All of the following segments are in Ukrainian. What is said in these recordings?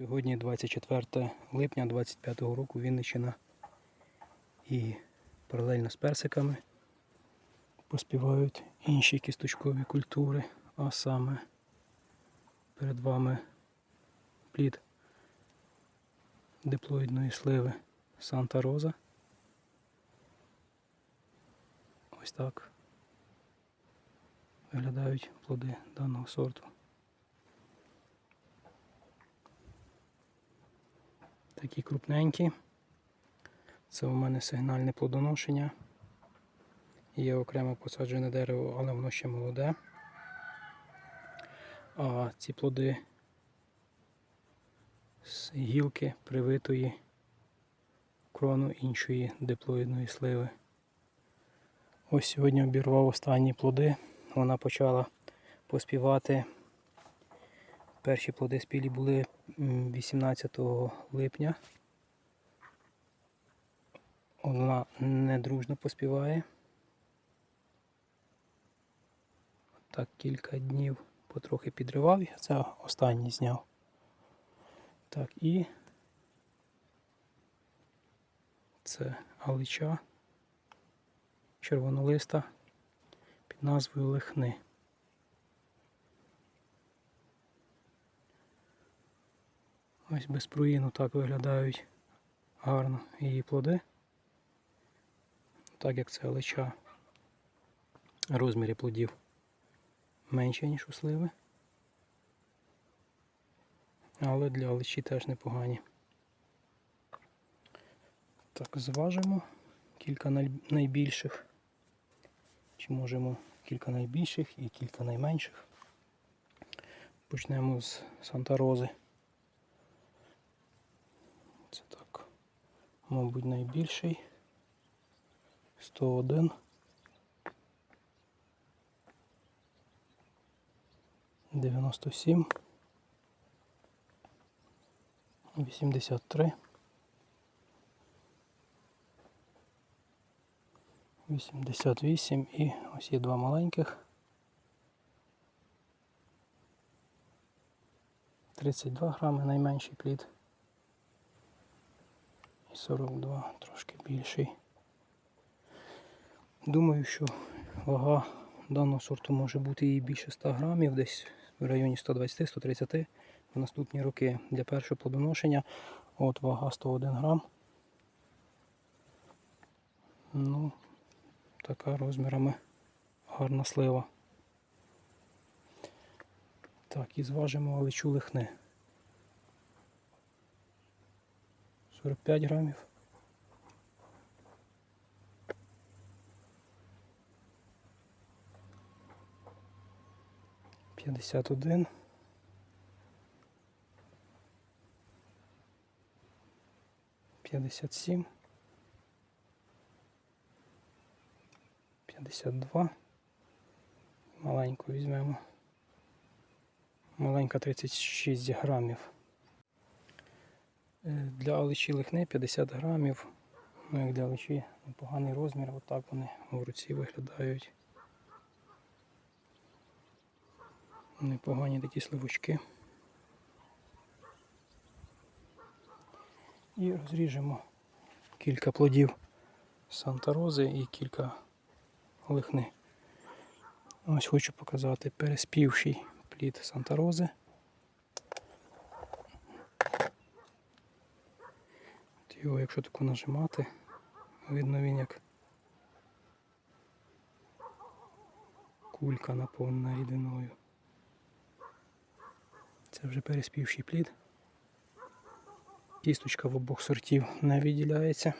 Сьогодні 24 липня 25 року Вінниччина і паралельно з персиками поспівають інші кісточкові культури, а саме перед вами плід диплоїдної сливи Санта Роза. Ось так виглядають плоди даного сорту. Такі крупненькі. Це у мене сигнальне плодоношення. Є окремо посаджене дерево, але воно ще молоде. А ці плоди з гілки привитої крону іншої диплоїдної сливи. Ось сьогодні обірвав останні плоди. Вона почала поспівати. Перші плоди спілі були 18 липня. Вона недружно поспіває. Так, кілька днів потрохи підривав, я це останній зняв. Так, і це галича червонолиста під назвою Лихни. Ось без пруїну так виглядають гарно її плоди. Так як це лича розмірі плодів менше, ніж у сливи. Але для личі теж непогані. Так, зважимо кілька найбільших. Чи можемо кілька найбільших і кілька найменших. Почнемо з Санта Рози. Це так, мабуть, найбільший. 101. 97. 83. 88 і ось є два маленьких. 32 грами найменший плід. І 42 трошки більший. Думаю, що вага даного сорту може бути і більше 100 грамів, десь в районі 120-130 в наступні роки для першого плодоношення. От вага 101 грам. Ну, така розмірами гарна слива. Так, і зважимо лечу лихни. 45 грамів. 51. П'ятдесят сім. П'ятдесят два. Маленьку візьмемо. Маленька 36 грамів. Е, Для олечі лихни 50 грамів. Ну як для олечі непоганий розмір, отак вони в руці виглядають. Непогані такі сливочки. І розріжемо кілька плодів Санта Рози і кілька лихни. Ось хочу показати переспівший плід Санта Рози. От Його, якщо таку нажимати, видно він як кулька наповнена рідиною. Це вже переспівший плід. Кісточка в обох сортів не відділяється.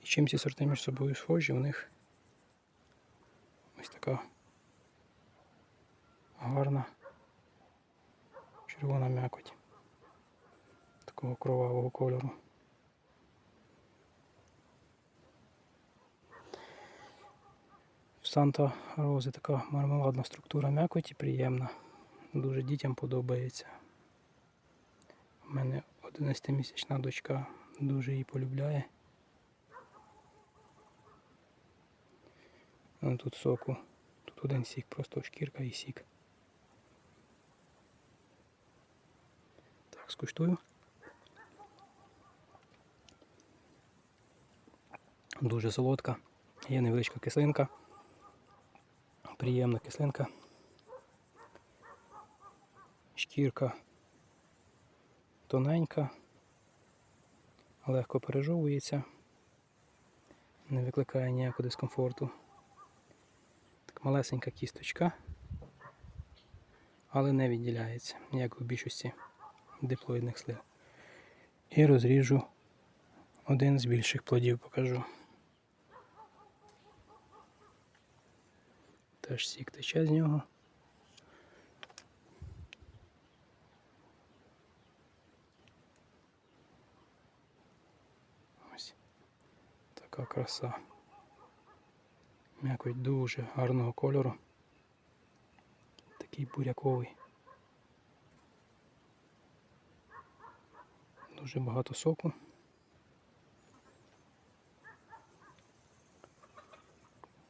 І чим ці сорти між собою схожі, у них ось така гарна червона м'якоть такого кровавого кольору. В Санта Рози така мармеладна структура м'якоті приємна. Дуже дітям подобається. У мене 11-місячна дочка дуже її полюбляє. Тут соку. Тут один сік, просто шкірка і сік. Так, скуштую. Дуже солодка. Є невеличка кислинка. Приємна кислинка. Шкірка тоненька, легко пережовується, не викликає ніякого дискомфорту. Так малесенька кісточка, але не відділяється, як у більшості диплоїдних слив. І розріжу один з більших плодів, покажу. Теж сік тече з нього. Ось така краса. М'якоть дуже гарного кольору. Такий буряковий. Дуже багато соку.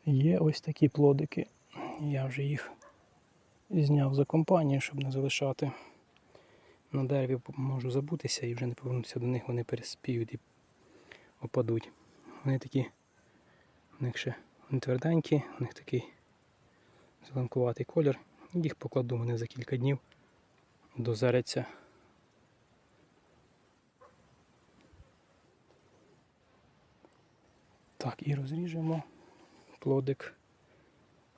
Є ось такі плодики. Я вже їх зняв за компанію, щоб не залишати. На дереві можу забутися і вже не повернутися до них, вони переспіють і опадуть. Вони такі, у них ще вони тверденькі, у них такий зеленкуватий колір. Їх покладу вони за кілька днів дозаряться. Так, і розріжемо плодик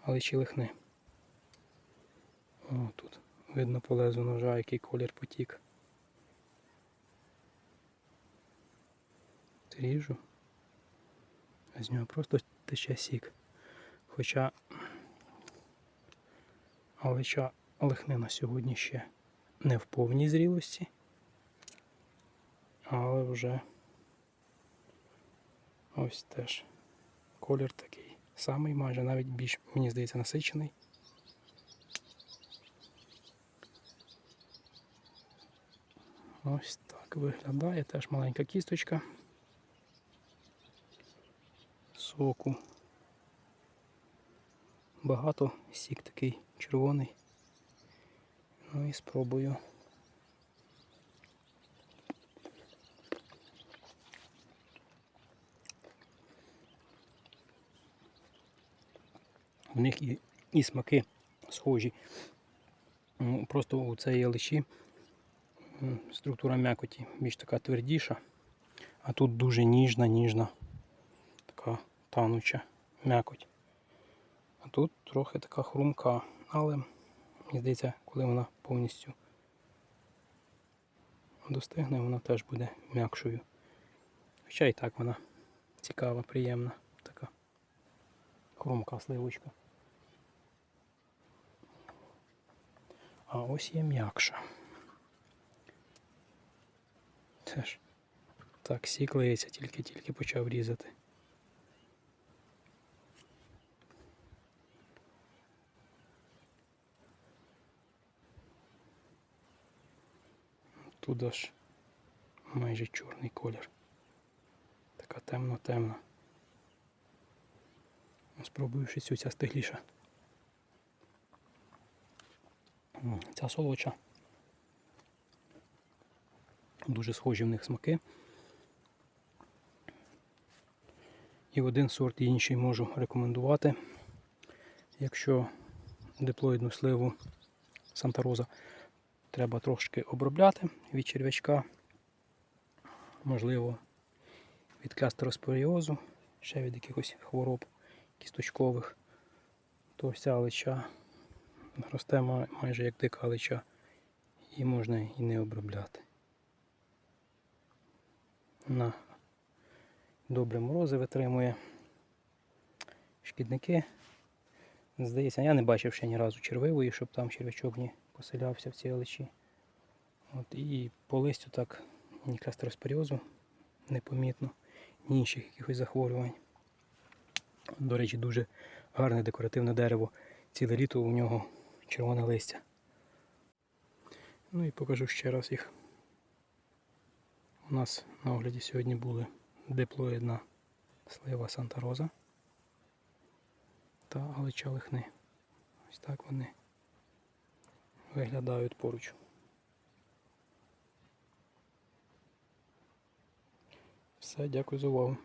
аличі лихни. О, тут видно по лезу ножа, який колір потік. Ріжу. А з нього просто тече сік. Хоча алича лихнина сьогодні ще не в повній зрілості, але вже ось теж колір такий самий, майже навіть більш, мені здається, насичений. Ось так виглядає, теж маленька кісточка. Соку. Багато, сік такий червоний. Ну і спробую. В них і, і смаки схожі. Просто у цієї лиші структура м'якоті більш така твердіша, а тут дуже ніжна, ніжна, така тануча м'якоть. А тут трохи така хрумка, але мені здається, коли вона повністю достигне, вона теж буде м'якшою. Хоча і так вона цікава, приємна, така хрумка сливочка. А ось є м'якша. Теж так сік лиється, тільки-тільки почав різати. Тут аж майже чорний колір. Така темно-темна. Спробую ще цю ця стигліша. Ця солоча. Дуже схожі в них смаки. І один сорт і інший можу рекомендувати. Якщо диплоїдну сливу Санта Роза треба трошки обробляти від черв'ячка, можливо, від клястероспоріозу, ще від якихось хвороб кісточкових, то вся лича росте майже як дика лича і можна і не обробляти. На добре морози витримує шкідники. Здається, я не бачив ще ні разу червивої, щоб там червячок не поселявся в цій личі. От, і по листю так ні клястероспоріозу непомітно, ні інших якихось захворювань. До речі, дуже гарне декоративне дерево. Ціле літо у нього червоне листя. Ну і покажу ще раз їх. У нас на огляді сьогодні були диплоїдна слива Санта Роза та галича лихни. Ось так вони виглядають поруч. Все, дякую за увагу.